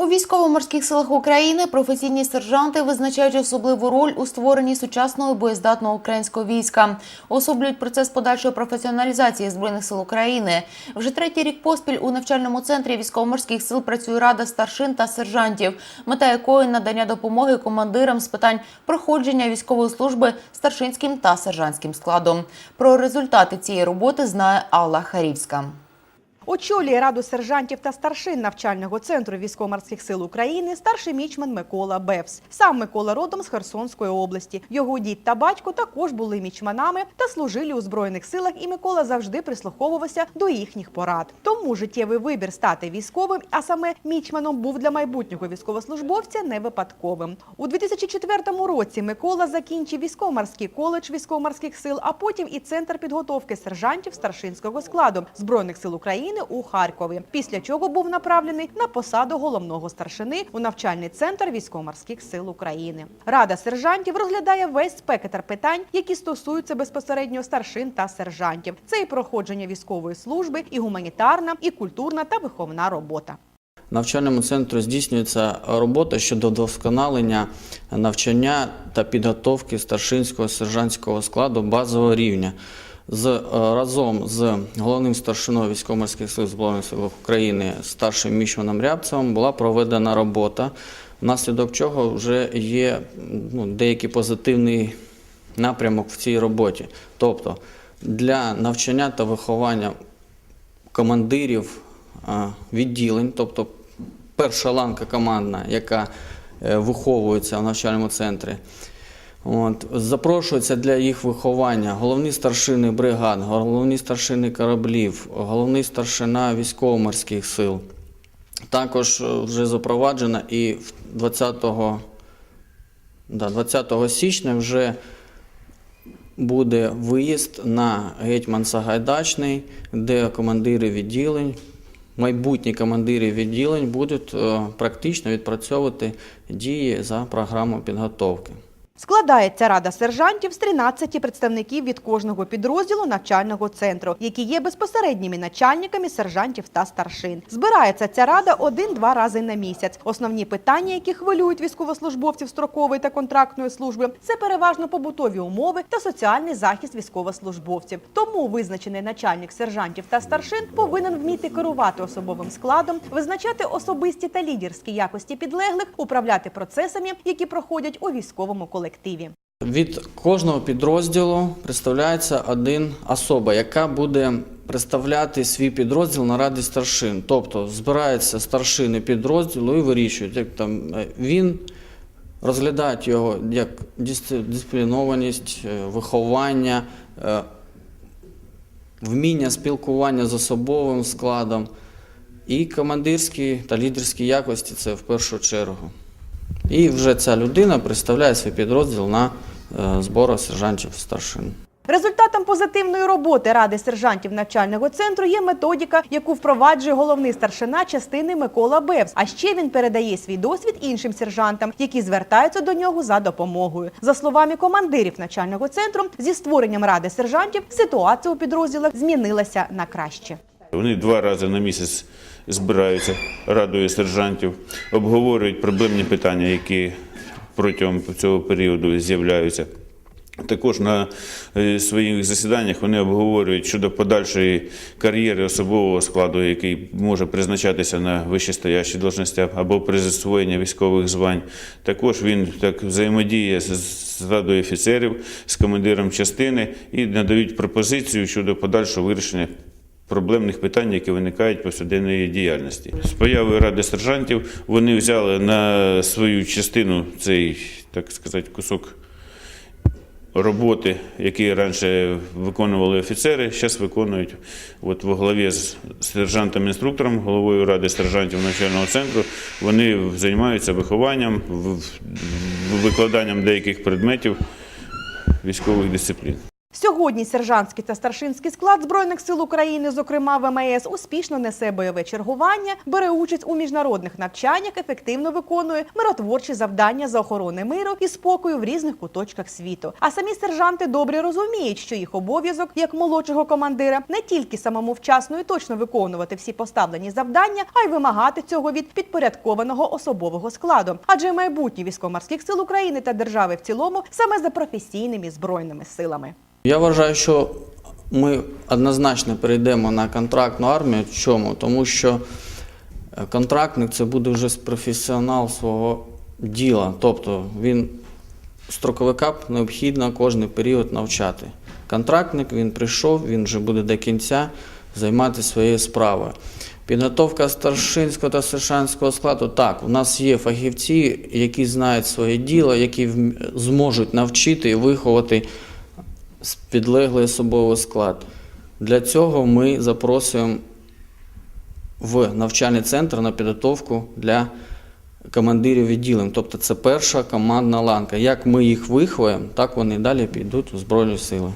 У військово-морських силах України професійні сержанти визначають особливу роль у створенні сучасного боєздатного українського війська. Особлюють процес подальшої професіоналізації збройних сил України. Вже третій рік поспіль у навчальному центрі військово-морських сил працює рада старшин та сержантів, мета якої надання допомоги командирам з питань проходження військової служби старшинським та сержантським складом. Про результати цієї роботи знає Алла Харівська. Очолює раду сержантів та старшин навчального центру військово-морських сил України старший мічман Микола Бевс. Сам Микола родом з Херсонської області. Його дід та батько також були мічманами та служили у збройних силах. І Микола завжди прислуховувався до їхніх порад. Тому життєвий вибір стати військовим, а саме мічманом, був для майбутнього військовослужбовця не випадковим. У 2004 році Микола закінчив військово-морський коледж військово-морських сил, а потім і центр підготовки сержантів старшинського складу збройних сил України у Харкові. Після чого був направлений на посаду головного старшини у навчальний центр військово-морських сил України. Рада сержантів розглядає весь спектр питань, які стосуються безпосередньо старшин та сержантів. Це і проходження військової служби, і гуманітарна, і культурна та виховна робота. Навчальному центру здійснюється робота щодо вдосконалення навчання та підготовки старшинського сержантського складу базового рівня. З, е, разом з головним старшиною військово-морських сил Збройних сил України старшим Мішманом Рябцевим була проведена робота, внаслідок чого вже є ну, деякий позитивний напрямок в цій роботі. Тобто для навчання та виховання командирів а, відділень, тобто перша ланка командна, яка е, виховується в навчальному центрі. От, запрошуються для їх виховання головні старшини бригад, головні старшини кораблів, головний старшина військово-морських сил. Також е, вже запроваджена і 20, да, 20 січня вже буде виїзд на гетьман Сагайдачний, де командири відділень, майбутні командири відділень будуть е, практично відпрацьовувати дії за програмою підготовки. Складається рада сержантів з 13 представників від кожного підрозділу навчального центру, які є безпосередніми начальниками сержантів та старшин. Збирається ця рада один-два рази на місяць. Основні питання, які хвилюють військовослужбовців строкової та контрактної служби, це переважно побутові умови та соціальний захист військовослужбовців. Тому визначений начальник сержантів та старшин повинен вміти керувати особовим складом, визначати особисті та лідерські якості підлеглих, управляти процесами, які проходять у військовому колективі. Від кожного підрозділу представляється один особа, яка буде представляти свій підрозділ на раді старшин. Тобто збираються старшини підрозділу і вирішують, як там е, він розглядають його як дисциплінованість, е, виховання, е, вміння спілкування з особовим складом. І командирські та лідерські якості це в першу чергу. І вже ця людина представляє свій підрозділ на е, зборах сержантів старшин. Результатом позитивної роботи ради сержантів навчального центру є методика, яку впроваджує головний старшина частини Микола Бевс. А ще він передає свій досвід іншим сержантам, які звертаються до нього за допомогою. За словами командирів навчального центру, зі створенням ради сержантів ситуація у підрозділах змінилася на краще. Вони два рази на місяць збираються радою сержантів, обговорюють проблемні питання, які протягом цього періоду з'являються. Також на е, своїх засіданнях вони обговорюють щодо подальшої кар'єри особового складу, який може призначатися на вищестоящі должності або при засвоєнні військових звань. Також він так взаємодіє з- з радою офіцерів, з командиром частини і надають пропозицію щодо подальшого вирішення проблемних питань, які виникають повсякденної діяльності. З появою ради сержантів вони взяли на свою частину цей, так сказати, кусок роботи, які раніше виконували офіцери, зараз виконують от во главі з сержантом-інструктором, головою ради сержантів навчального центру. Вони займаються вихованням, викладанням деяких предметів військових дисциплін. Сьогодні сержантський та старшинський склад збройних сил України, зокрема ВМС, успішно несе бойове чергування, бере участь у міжнародних навчаннях, ефективно виконує миротворчі завдання за охорони миру і спокою в різних куточках світу. А самі сержанти добре розуміють, що їх обов'язок як молодшого командира не тільки самому вчасно і точно виконувати всі поставлені завдання, а й вимагати цього від підпорядкованого особового складу. Адже майбутнє військово-морських сил України та держави в цілому саме за професійними збройними силами. Я вважаю, що ми однозначно перейдемо на контрактну армію. Чому? Тому що е, контрактник це буде вже професіонал свого діла. Тобто він строковика необхідно кожний період навчати. Контрактник він прийшов, він вже буде до кінця займатися своєю справою. Підготовка старшинського та сержантського складу. Так, у нас є фахівці, які знають своє діло, які зможуть навчити і виховати підлеглий особовий склад. Для цього ми запросимо в навчальний центр на підготовку для командирів відділень. Тобто це перша командна ланка. Як ми їх виховуємо, так вони далі підуть у Збройні сили.